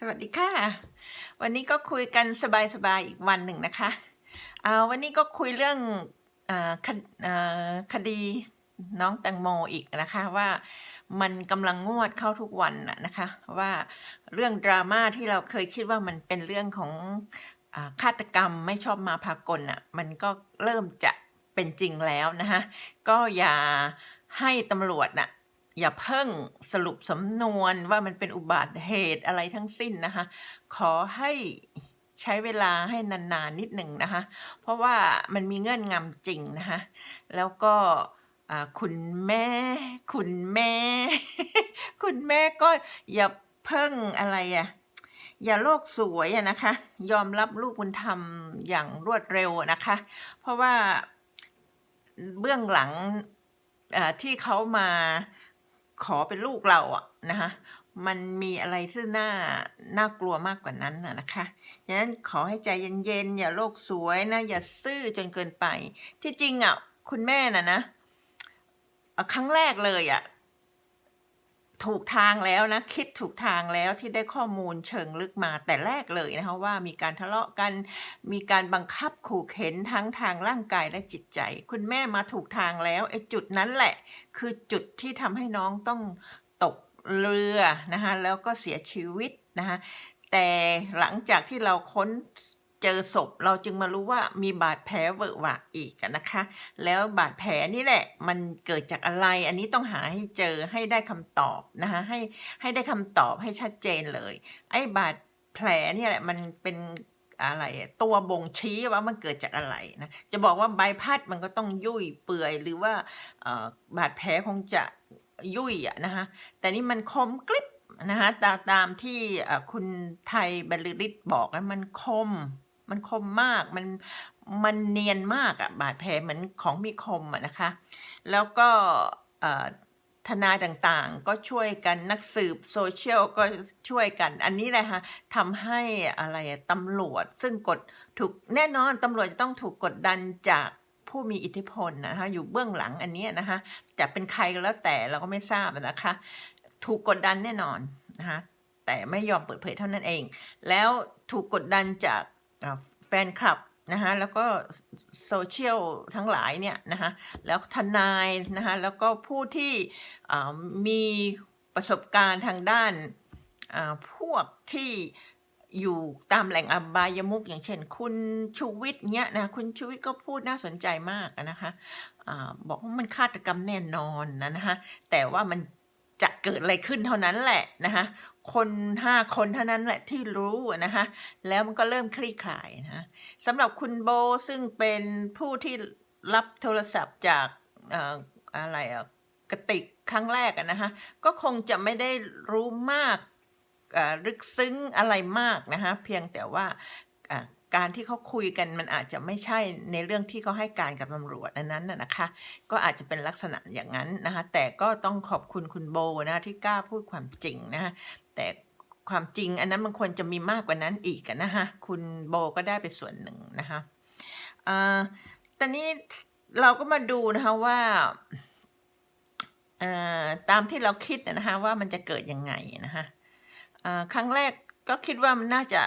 สวัสดีค่ะ วันนี้ก็คุยกันสบายๆอีกวันหนึ่งนะคะอ่าวันนี้ก็คุยเรื่องอคอคดีน้องแตงโมอีกนะคะว่ามันกำลังงวดเข้าทุกวันนะนะคะว่าเรื่องดราม่าที่เราเคยคิดว่ามันเป็นเรื่องของฆาตกรรมไม่ชอบมาพากลอะมันก็เริ่มจะเป็นจริงแล้วนะคะก็อย่าให้ตำรวจน่ะ อย่าเพิ่งสรุปสำนวนว่ามันเป็นอุบัติเหตุอะไรทั้งสิ้นนะคะ ขอให้ใช้เวลาให้นานๆนิดหนึ่งนะคะ เพราะว่ามันมีเงื่อนงำจริงนะคะ แล้วก็คุณแม่ คุณแม่ คุณแม่ก็อย่าเพิ่งอะไรอะอย่าโลกสวยอะนะคะ ยอมรับลูกบุญธรรมอย่างรวดเร็วนะคะ เพราะว่าเบื้องหลังที่เขามา ขอเป็นลูกเราอะนะคะมันมีอะไรที่น่าน่ากลัวมากกว่านั้นนะนะคะฉะนั้นขอให้ใจเย็นๆอย่าโลกสวยนะ อย่าซื่อจนเกินไป ที่จริงอะคุณแม่น่ะนะครั้งแรกเลยอะ ถูกทางแล้วนะคิดถูกทางแล้วที่ได้ข้อมูลเชิงลึกมาแต่แรกเลยนะคะว่ามีการทะเลาะกัน มีการบังคับขู่เข็นทั้งทางร่างกายและจิตใจ คุณแม่มาถูกทางแล้วไอ้จุดนั้นแหละ คือจุดที่ทำให้น้องต้องตกเรือนะคะแล้วก็เสียชีวิตนะคะแต่หลังจากที่เราค้น เจอศพเราจึงมารู้ว่ามีบาดแผลเวอะหวะอีกนะคะ แล้วบาดแผลนี่แหละมันเกิดจากอะไร อันนี้ต้องหาให้เจอให้ได้คำตอบนะคะให้ให้ได้คำตอบให้ชัดเจนเลย ไอ้บาดแผลนี่แหละมันเป็นอะไรตัวบ่งชี้ว่ามันเกิดจากอะไรนะจะบอกว่าใบพัดมันก็ต้องยุ่ยเปื่อยหรือว่าบาดแผลคงจะยุ่ยอะนะคะแต่นี่มันคมกริบนะคะตามตามที่คุณไทยบรรลือฤทธิ์บอกนะมันคม มันคมมาก มันมันเนียนมากอะบาดแผลเหมือนของมีคมอะนะคะ แล้วก็ทนายต่างๆ ก็ช่วยกันนักสืบโซเชียลก็ช่วยกัน อันนี้แหละค่ะทำให้อะไรตำรวจซึ่งกดถูกแน่นอนตำรวจจะต้องถูกกดดันจากผู้มีอิทธิพลนะคะอยู่เบื้องหลังอันนี้นะคะจะเป็นใครก็แล้วแต่เราก็ไม่ทราบนะคะ ถูกกดดันแน่นอนนะคะแต่ไม่ยอมเปิดเผยเท่านั้นเอง แล้วถูกกดดันจาก แฟนคลับนะคะแล้วก็โซเชียลทั้งหลายเนี่ยนะคะแล้วทนายนะคะแล้วก็ผู้ที่มีประสบการณ์ทางด้านพวกที่อยู่ตามแหล่งอบายมุกอย่างเช่น คุณชูวิทย์เนี้ยนะคุณชูวิทย์ก็พูดน่าสนใจมากนะคะอาบอกว่ามันฆาตกรรมแน่นอนนะนะคะแต่ว่ามันจะเกิดอะไรขึ้นเท่านั้นแหละนะคะ คนห้าคนเท่านั้นแหละที่รู้นะคะแล้วมันก็เริ่มคลี่คลายนะสำหรับคุณโบซึ่งเป็นผู้ที่รับโทรศัพท์จากเอ่อะไรอะกระติกครั้งแรกนะคะก็คงจะไม่ได้รู้มากลึกซึ้งอะไรมากนะคะเพียงแต่ว่า การที่เขาคุยกันมันอาจจะไม่ใช่ในเรื่องที่เขาให้การกับตำรวจอันนั้นน่ะนะคะ ก็อาจจะเป็นลักษณะอย่างนั้นนะคะ แต่ก็ต้องขอบคุณคุณโบนะะที่กล้าพูดความจริงนะคะแต่ความจริงอันนั้นมันควรจะมีมากกว่านั้นอีกนะคะคุณโบก็ได้ไปส่วนหนึ่งนะคะอ่าตอนนี้เราก็มาดูนะคะว่าอ่อตามที่เราคิดนะคะว่ามันจะเกิดยังไงนะคะอ่าครั้งแรกก็คิดว่ามันน่าจะ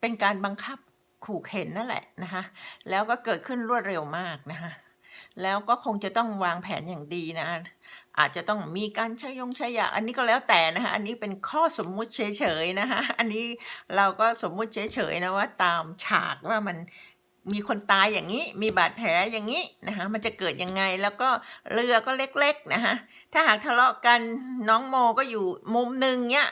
เป็นการบังคับขู่เข็นนั่นแหละนะคะแล้วก็เกิดขึ้นรวดเร็วมากนะคะแล้วก็คงจะต้องวางแผนอย่างดีนะ อาจจะต้องมีการใช้ยงใช้ยา อันนี้ก็แล้วแต่นะคะอันนี้เป็นข้อสมมุติเฉยๆนะคะอันนี้เราก็สมมุติเฉยๆนะว่าตามฉากว่ามันมีคนตายอย่างนี้ มีบาดแผลอย่างนี้นะคะมันจะเกิดยังไง แล้วก็เรือก็เล็กๆนะคะถ้าหากทะเลาะกันน้องโมก็อยู่มุมหนึ่งเนี้ย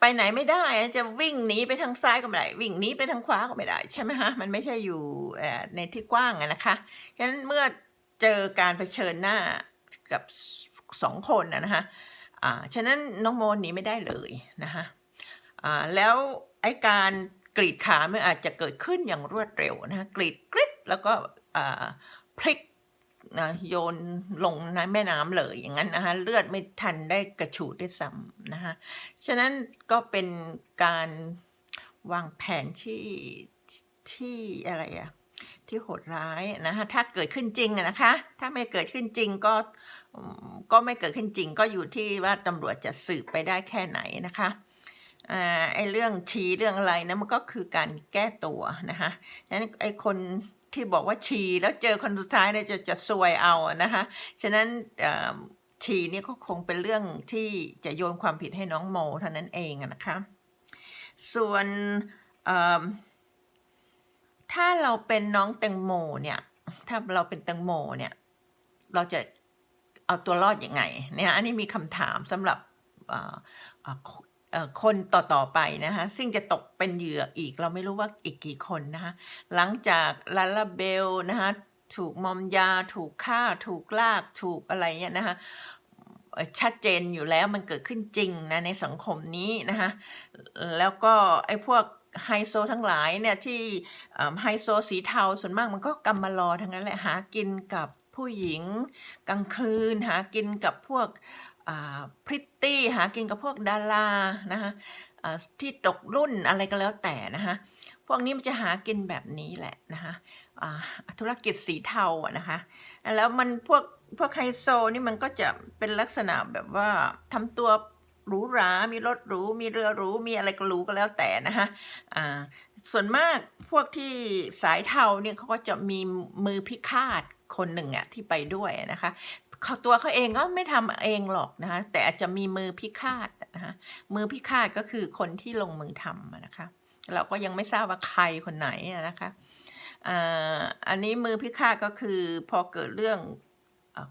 ไปไหนไม่ได้จะวิ่งหนีไปทางซ้ายก็ไม่ได้ วิ่งหนีไปทางขวาก็ไม่ได้ ใช่ไหมฮะมันไม่ใช่อยู่ในที่กว้างนะคะฉะนั้นเมื่อเจอการเผชิญหน้ากับสองคนนะนะะอ่าฉะนั้นน้องโมหนีไม่ได้เลยนะคะอ่าแล้วไอ้การกรีดขามันอาจจะเกิดขึ้นอย่างรวดเร็วนะคะกรีดกริดแล้วก็อ่าพลิก นะโยนลงในแม่น้ำเลยอย่างนั้นนะคะเลือดไม่ทันได้กระฉูดได้ซ้ำนะคะฉะนั้นก็เป็นการวางแผนที่ที่อะไรอะที่โหดร้ายนะคะถ้าเกิดขึ้นจริงนะคะ ถ้าไม่เกิดขึ้นจริงก็ก็ไม่เกิดขึ้นจริง ก็อยู่ที่ว่าตำรวจจะสืบไปได้แค่ไหนนะคะไอ้เรื่องฉี่เรื่องอะไรนะมันก็คือการแก้ตัวนะคะฉะนั้นไอ้คน ที่บอกว่าฉี่แล้วเจอคนสุดท้ายเนี่ยจะจะซวยเอานะคะฉะนั้นฉี่นี่ก็คงเป็นเรื่องที่จะโยนความผิดให้น้องโมเท่านั้นเองนะคะส่วนถ้าเราเป็นน้องแตงโมเนี่ยถ้าเราเป็นแตงโมเนี่ยเราจะเอาตัวรอดอยังไงเนี่ยอันนี้มีคำถามสำหรับ คนต่อ ๆ ไปนะคะซึ่งจะตกเป็นเหยื่ออีกเราไม่รู้ว่าอีกกี่คนนะคะหลังจากลาลาเบลนะคะถูกมอมยาถูกฆ่าถูกลากถูกอะไรเนี่ยนะคะชัดเจนอยู่แล้วมันเกิดขึ้นจริงนะในสังคมนี้นะคะแล้วก็ไอ้พวกไฮโซทั้งหลายเนี่ยที่ไฮโซสีเทาส่วนมากมันก็กำมารอทั้งนั้นแหละหากินกับผู้หญิงกลางคืนหากินกับพวก พริตตี้หากินกับพวกดารานะคะที่ตกรุ่นอะไรก็แล้วแต่นะคะพวกนี้มันจะหากินแบบนี้แหละนะคะธุรกิจสีเทาอะนะคะแล้วมันพวกพวกไฮโซนี่มันก็จะเป็นลักษณะแบบว่าทำตัวหรูหรา มีรถหรู มีเรือหรู มีอะไรก็หรูก็แล้วแต่นะคะอ่า ส่วนมากพวกที่สายเทาเนี่ยเขาก็จะมีมือพิฆาตคนหนึ่งอะที่ไปด้วยนะคะ เขาตัวเขาเองก็ไม่ทำเองหรอกนะคะแต่อาจจะมีมือพิฆาตนะคะมือพิฆาตก็คือคนที่ลงมือทำนะคะ เราก็ยังไม่ทราบว่าใครคนไหนนะคะอันนี้มือพิฆาตก็คือพอเกิดเรื่อง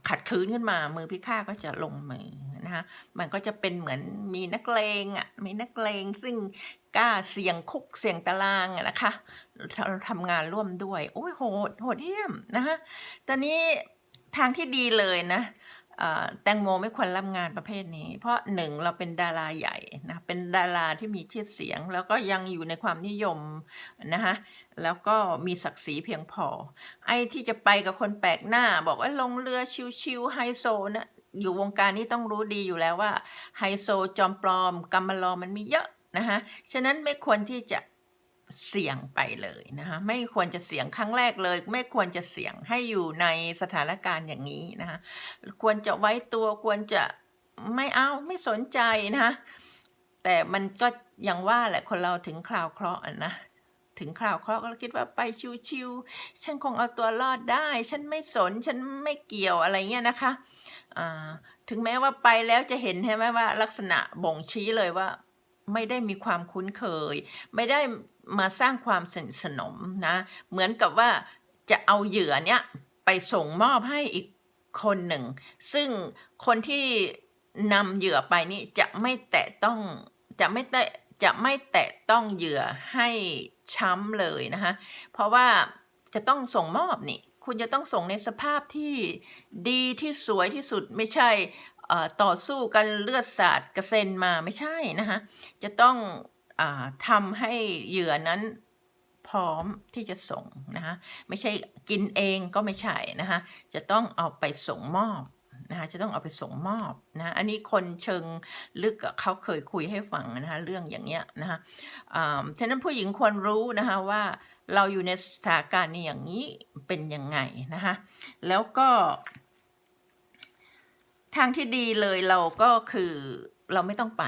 ขัดขืนขึ้นมา มือพิฆาตก็จะลงมือนะคะมันก็จะเป็นเหมือนมีนักเลงอะมีนักเลงซึ่งกล้าเสี่ยงคุกเสี่ยงตารางนะคะเราทำงานร่วมด้วย โอ้ยโหดโหดเหี้ยมนะคะตอนนี้ ทางที่ดีเลยนะแตงโมไม่ควรรับงานประเภทนี้ เพราะหนึ่งเราเป็นดาราใหญ่นะเป็นดาราที่มีชื่อเสียง แล้วก็ยังอยู่ในความนิยมนะคะแล้วก็มีศักดิ์ศรีเพียงพอ ไอ้ที่จะไปกับคนแปลกหน้า บอกว่าลงเรือชิวๆไฮโซนะอยู่วงการนี้ต้องรู้ดีอยู่แล้วว่าไฮโซจอมปลอมกำมะลอมันมีเยอะนะคะฉะนั้นไม่ควรที่จะ เสี่ยงไปเลยนะคะไม่ควรจะเสี่ยงครั้งแรกเลย ไม่ควรจะเสี่ยงให้อยู่ในสถานการณ์อย่างนี้นะคะควรจะไว้ตัวควรจะไม่เอาไม่สนใจนะคะแต่มันก็ยังว่าแหละคนเราถึงคราวเคราะห์นะถึงคราวเคราะห์ก็คิดว่าไปชิวๆฉันคงเอาตัวรอดได้ ฉันไม่สนฉันไม่เกี่ยวอะไรเงี้ยนะคะถึงแม้ว่าไปแล้วจะเห็นใช่ไหมว่าลักษณะบ่งชี้เลยว่า ไม่ได้มีความคุ้นเคย ไม่ได้ มาสร้างความสนิทสนมนะ เหมือนกับว่าจะเอาเหยื่อเนี้ยไปส่งมอบให้อีกคนหนึ่ง ซึ่งคนที่นำเหยื่อไปนี่จะไม่แตะต้องจะไม่แตะจะไม่แตะต้องเหยื่อให้ช้ำเลยนะคะเพราะว่าจะต้องส่งมอบนี่ คุณจะต้องส่งในสภาพที่ดีที่สวยที่สุดไม่ใช่ต่อสู้กันเลือดสาดกระเซ็นมาไม่ใช่นะคะจะต้อง ทำให้เหยื่อนั้นพร้อมที่จะส่งนะคะไม่ใช่กินเองก็ไม่ใช่นะคะจะต้องเอาไปส่งมอบนะคะจะต้องเอาไปส่งมอบนะอันนี้คนเชิงลึกเขาเคยคุยให้ฟังนะคะเรื่องอย่างเงี้ยนะคะฉะนั้นผู้หญิงควรรู้นะคะว่าเราอยู่ในสถานการณ์นี้อย่างนี้เป็นยังไงนะคะแล้วก็ ทางที่ดีเลยเราก็คือ เราไม่ต้องไป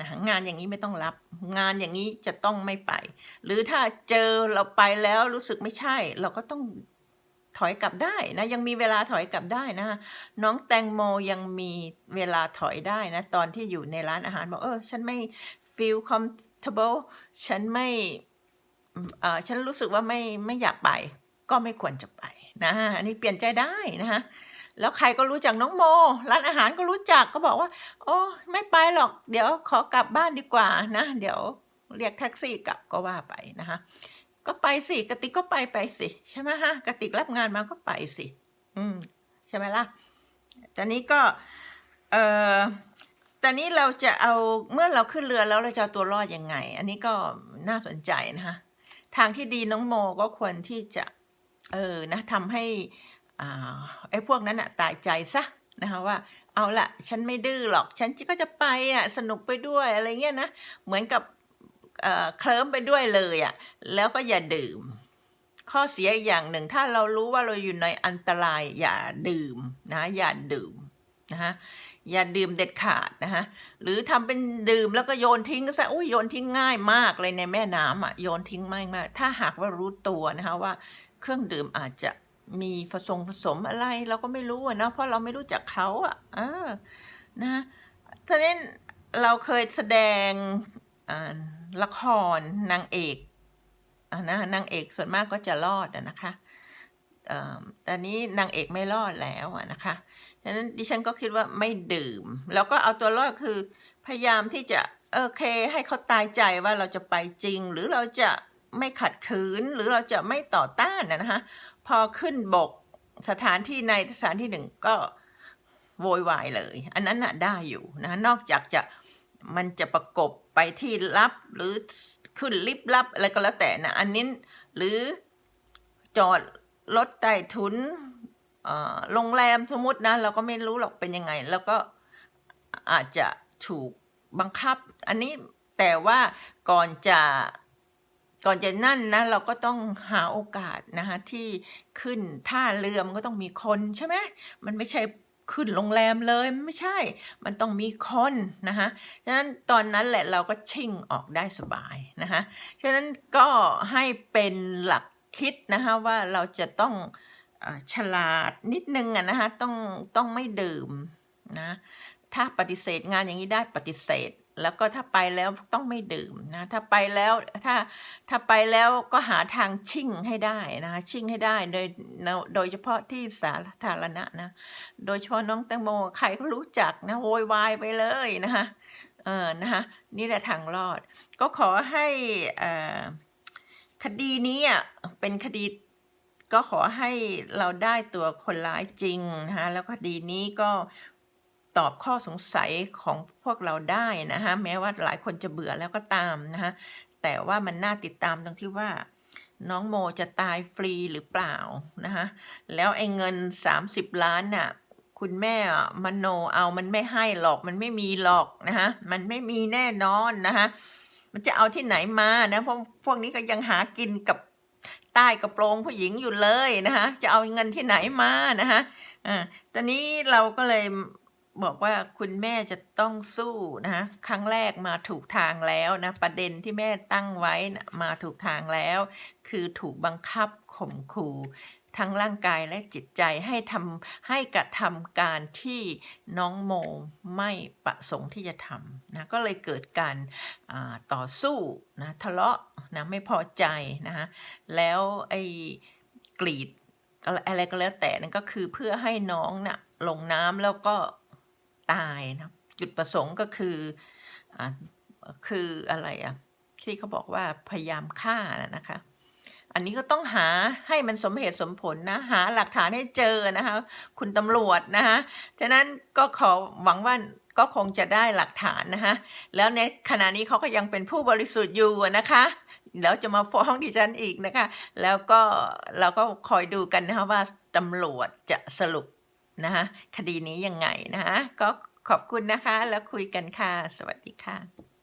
นะคะงานอย่างนี้ไม่ต้องรับ งานอย่างนี้จะต้องไม่ไป หรือถ้าเจอเราไปแล้วรู้สึกไม่ใช่ เราก็ต้องถอยกลับได้นะยังมีเวลาถอยกลับได้นะน้องแตงโมยังมีเวลาถอยได้นะ ตอนที่อยู่ในร้านอาหารบอกเออฉันไม่ feel comfortable ฉันไม่เออฉันรู้สึกว่าไม่ไม่อยากไป ก็ไม่ควรจะไปนะอันนี้เปลี่ยนใจได้นะคะ แล้วใครก็รู้จักน้องโม ร้านอาหารก็รู้จักก็บอกว่า โอ้ไม่ไปหรอก เดี๋ยวขอกลับบ้านดีกว่านะ เดี๋ยวเรียกแท็กซี่กลับก็ว่าไปนะคะ ก็ไปสิกติกก็ไปไปสิใช่ไหมฮะกติกรับงานมาก็ไปสิ อืมใช่ไหมล่ะตอนนี้ก็เอ่อตอนนี้เราจะเอาเมื่อเราขึ้นเรือแล้วเราจะเอาตัวรอดยังไง อันนี้ก็น่าสนใจนะคะทางที่ดีน้องโมก็ควรที่จะ เออนะทำให้ ไอ้พวกนั้นอะตายใจซะนะคะว่าเอาละฉันไม่ดื้อหรอก ฉันก็จะไปอะสนุกไปด้วยอะไรเงี้ยนะ เหมือนกับเคลิ้มไปด้วยเลยอะแล้วก็อย่าดื่ม ข้อเสียอีกอย่างหนึ่งถ้าเรารู้ว่าเราอยู่ในอันตรายอย่าดื่มนะอย่าดื่มนะคะอย่าดื่มเด็ดขาดนะคะหรือทำเป็นดื่มแล้วก็โยนทิ้งซะอุ้ยโยนทิ้งง่ายมากเลยในแม่น้ำอะโยนทิ้งมากมาก ถ้าหากว่ารู้ตัวนะคะว่าเครื่องดื่มอาจจะ มีผสมผสมอะไรเราก็ไม่รู้อะเนาะเพราะเราไม่รู้จักเขาอะเออนะทีนี้เราเคยแสดงละครนางเอกอนะนางเอกส่วนมากก็จะรอดอะนะคะเอ่อแต่นี้นางเอกไม่รอดแล้วอะนะคะฉะนั้นดิฉันก็คิดว่าไม่ดื่ม แล้วก็เอาตัวรอดคือพยายามที่จะโอเคให้เขาตายใจว่าเราจะไปจริง หรือเราจะไม่ขัดขืนหรือเราจะไม่ต่อต้านนะนะคะ พอขึ้นบกสถานที่ในสถานที่หนึ่งก็โวยวายเลย อันนั้นน่ะได้อยู่นะนอกจากจะมันจะประกบไปที่ลับหรือขึ้นลิฟต์ลับอะไรก็แล้วแต่นะ อันนี้หรือจอดรถใต้ถุนโรงแรมสมมตินะ เราก็ไม่รู้หรอกเป็นยังไง แล้วก็อาจจะถูกบังคับ อันนี้แต่ว่าก่อนจะ ก่อนจะนั่นนะเราก็ต้องหาโอกาสนะคะที่ขึ้นท่าเรือมันก็ต้องมีคนใช่ไหมมันไม่ใช่ขึ้นโรงแรมเลยไม่ใช่ มันต้องมีคนนะคะฉะนั้นตอนนั้นแหละเราก็ชิ่งออกได้สบายนะคะฉะนั้นก็ให้เป็นหลักคิดนะคะว่าเราจะต้องอฉลาดนิดนึงอะนะคะต้องต้องไม่ดื่มนะถ้าปฏิเสธงานอย่างนี้ได้ปฏิเสธ แล้วก็ถ้าไปแล้วต้องไม่ดื่มนะ ถ้าไปแล้วถ้าถ้าไปแล้วก็หาทางชิ่งให้ได้นะคะชิ่งให้ได้โดยโดยเฉพาะที่สาธารณะนะ โดยเฉพาะน้องแตงโมใครก็รู้จักนะโวยวายไปเลยนะคะเออนะคะนี่แหละทางรอด ก็ขอให้อ่อคดีนี้อะเป็นคดีก็ขอให้เราได้ตัวคนร้ายจริงนะคะแล้วคดีนี้ก็ ตอบข้อสงสัยของพวกเราได้นะคะแม้ว่าหลายคนจะเบื่อแล้วก็ตามนะคะแต่ว่ามันน่าติดตามตรงที่ว่า น้องโมจะตายฟรีหรือเปล่านะคะแล้วไอ้เงิน 30 ล้านน่ะคุณแม่มโนเอามันไม่ให้หรอกมันไม่มีหรอกนะคะมันไม่มีแน่นอนนะคะมันจะเอาที่ไหนมานะเพราะพวกนี้ก็ยังหากินกับใต้กระโปรงผู้หญิงอยู่เลยนะคะจะเอาเงินที่ไหนมานะคะอ่าตอนนี้เราก็เลย บอกว่าคุณแม่จะต้องสู้นะคะครั้งแรกมาถูกทางแล้วนะประเด็นที่แม่ตั้งไว้นะมาถูกทางแล้ว คือถูกบังคับข่มขู่ทั้งร่างกายและจิตใจให้ทำให้กระทำการที่น้องโมไม่ประสงค์ที่จะทำนะก็เลยเกิดการต่อสู้นะทะเลาะนะไม่พอใจนะคะแล้วไอ้กรีดอะไรก็แล้วแต่นั่นก็คือเพื่อให้น้องนะ่ะลงน้ำแล้วก็ ตายนะจุดประสงค์ก็คืออคืออะไรอะที่เขาบอกว่าพยายามฆ่านะนะคะ อันนี้ก็ต้องหาให้มันสมเหตุสมผลนะ หาหลักฐานให้เจอนะคะ คุณตำรวจนะคะฉะนั้นก็ขอหวังว่าก็คงจะได้หลักฐานนะคะแล้วในขณะนี้เขาก็ยังเป็นผู้บริสุทธิ์อยู่นะคะแล้วจะมาฟ้องดิฉันอีกนะคะ แล้วก็เราก็คอยดูกันนะคะว่าตำรวจจะสรุป นะคะคดีนี้ยังไงนะคะก็ขอบคุณนะคะ แล้วคุยกันค่ะ สวัสดีค่ะ